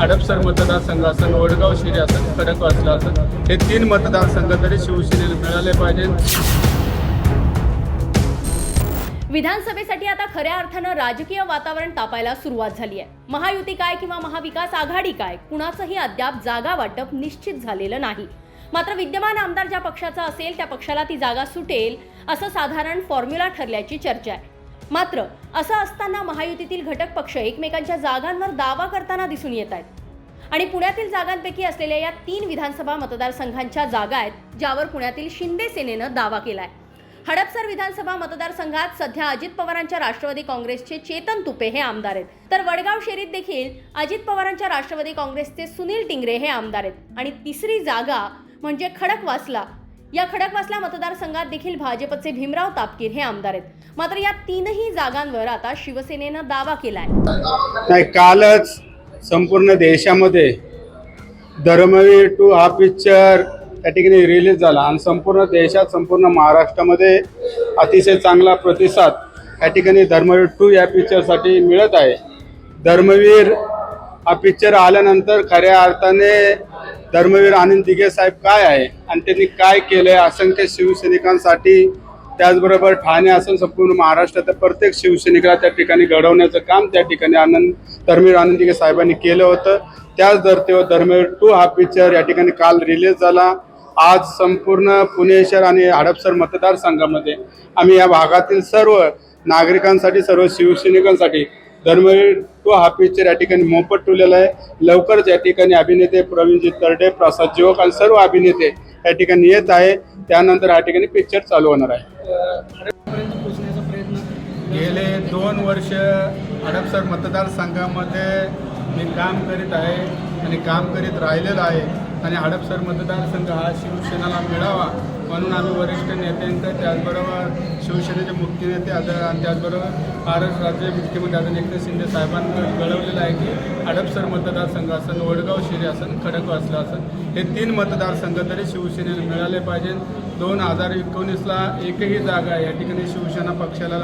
हडपसर मतदारसंघ असेल वडगाव शिरी असेल खडकवासला असेल हे तीन मतदारसंघ तरी शिवसेनेला मिळाले पाहिजे. विधानसभेसाठी आता खऱ्या अर्थानं राजकीय वातावरण तापायला सुरुवात झाली आहे महायुती काय किंवा महाविकास आघाडी काय कुणाचंही अद्याप जागा वाटप निश्चित झालेलं नाही. मात्र विद्यमान आमदार ज्या पक्षाचा असेल त्या पक्षाला ती जागा सुटेल असं साधारण फॉर्म्युला ठरल्याची चर्चा आहे. मात्र असं असताना महायुतीतील घटक पक्ष एकमेकांच्या जागांवर दावा करताना दिसून येत आहेत. आणि पुण्यातील जागांपैकी असलेल्या या तीन विधानसभा मतदारसंघांच्या जागा आहेत ज्यावर पुण्यातील शिंदे सेनेनं दावा केलाय. हडपसर विधानसभा मतदारसंघात सध्या अजित पवारांच्या राष्ट्रवादी काँग्रेसचे चेतन तुपे हे आमदार आहेत. तर वडगाव शेरीत देखील अजित पवारांच्या राष्ट्रवादी काँग्रेसचे सुनील टिंगरे हे आमदार आहेत. आणि तिसरी जागा म्हणजे खडकवासला या खडकवासला मतदारसंघात देखील भाजपचे भीमराव तापकीर हे आमदार आहेत. मात्र या तीनही जागांवर आता शिवसेनेनं दावा केलाय. नाही कालच संपूर्ण देशामध्ये धर्मवीर टू हा पिक्चर त्या ठिकाणी रिलीज झाला आणि संपूर्ण देशात संपूर्ण महाराष्ट्रामध्ये अतिशय चांगला प्रतिसाद या ठिकाणी धर्मवीर टू या पिक्चरसाठी मिळत आहे. धर्मवीर हा पिक्चर आल्यानंतर खऱ्या अर्थाने धर्मवीर आनंद दिघे साहेब काय आहे? आणि त्यांनी काय केलंय? असंख्य शिवसैनिकांसाठी त्याचबरोबर ठाणे असून संपूर्ण महाराष्ट्रात प्रत्येक शिवसैनिकाला त्या ठिकाणी घडवण्याचं काम त्या ठिकाणी आनंद धर्मवीर आनंद दिघे साहेबांनी केलं होतं. त्याच धर्तीवर धर्मवीर टू हा पिक्चर या ठिकाणी काल रिलीज झाला. आज संपूर्ण पुणे शहर आणि हडपसर मतदारसंघामध्ये आम्ही या भागातील सर्व नागरिकांसाठी सर्व शिवसैनिकांसाठी धर्मवीर टू हा पिक्चर या ठिकाणी मोफत ठेवलेला आहे. लवकरच या ठिकाणी अभिनेते प्रवीणजी तरडे प्रसाद जोग आणि सर्व अभिनेते या ठिकाणी येत आहे. त्यानंतर या ठिकाणी पिक्चर चालू होणार आहे. गेले दोन वर्ष हडपसर मतदारसंघामध्ये मी काम करीत आहे आणि काम करीत राहिलेलं आहे. आणि हडपसर मतदारसंघ हा शिवसेनेला मिळावा म्हणून आम्ही वरिष्ठ नेत्यांचा त्याचबरोबर शिवसेनेचे मुख्य नेते आता आणि त्याचबरोबर महाराष्ट्र राज्य मुख्यमंत्री आता एकनाथ शिंदे साहेबांना कळवलेलं आहे की हडपसर मतदारसंघ असन वडगाव शिरी असन खडकवासला असन हे तीन मतदारसंघ तरी शिवसेनेला मिळाले पाहिजे. दोन हजार एकोणीसला एकही जागा या ठिकाणी शिवसेना पक्षाला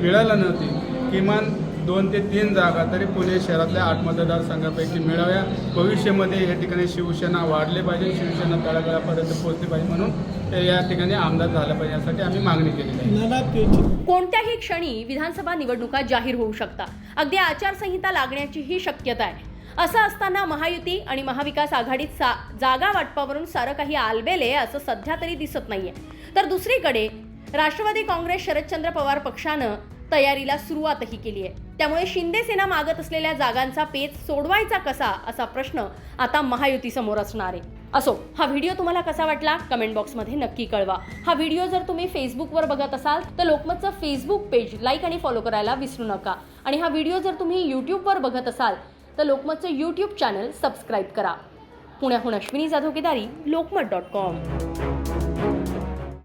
मिळाला नव्हती. किमान दोन ते तीन जागा तरी पुणे शहरातल्या आठ मतदारसंघापैकी मिळाव्या. भविष्यामध्ये या ठिकाणी शिवसेना वाढले पाहिजे शिवसेना तळागाळापर्यंत पोहोचली पाहिजे म्हणून या ठिकाणी आमदार झालं पाहिजे यासाठी आम्ही मागणी केलेली आहे. कोणत्याही क्षणी विधानसभा निवडणुका जाहीर होऊ शकता. अगदी आचारसंहिता लागण्याचीही शक्यता आहे. असं असताना महायुती आणि महाविकास आघाडीत सा जागा वाटपावरून सारं काही आलबेले असं सध्या तरी दिसत नाहीये. तर दुसरीकडे राष्ट्रवादी काँग्रेस शरदचंद्र पवार पक्षानं तयारीला सुरुवातही केली आहे. त्यामुळे शिंदे सेना मागत असलेल्या जागांचा पेच सोडवायचा कसा असा प्रश्न आता महायुती समोर असणार आहे. असो हा व्हिडिओ तुम्हाला कसा वाटला कमेंट बॉक्समध्ये नक्की कळवा. हा व्हिडिओ जर तुम्ही फेसबुकवर बघत असाल तर लोकमतचं फेसबुक पेज लाईक आणि फॉलो करायला विसरू नका. आणि हा व्हिडिओ जर तुम्ही यूट्यूबवर बघत असाल तर लोकमतचं यूट्यूब चॅनल सबस्क्राईब करा. पुण्याहून अश्विनी जाधव केदारी लोकमत डॉट कॉम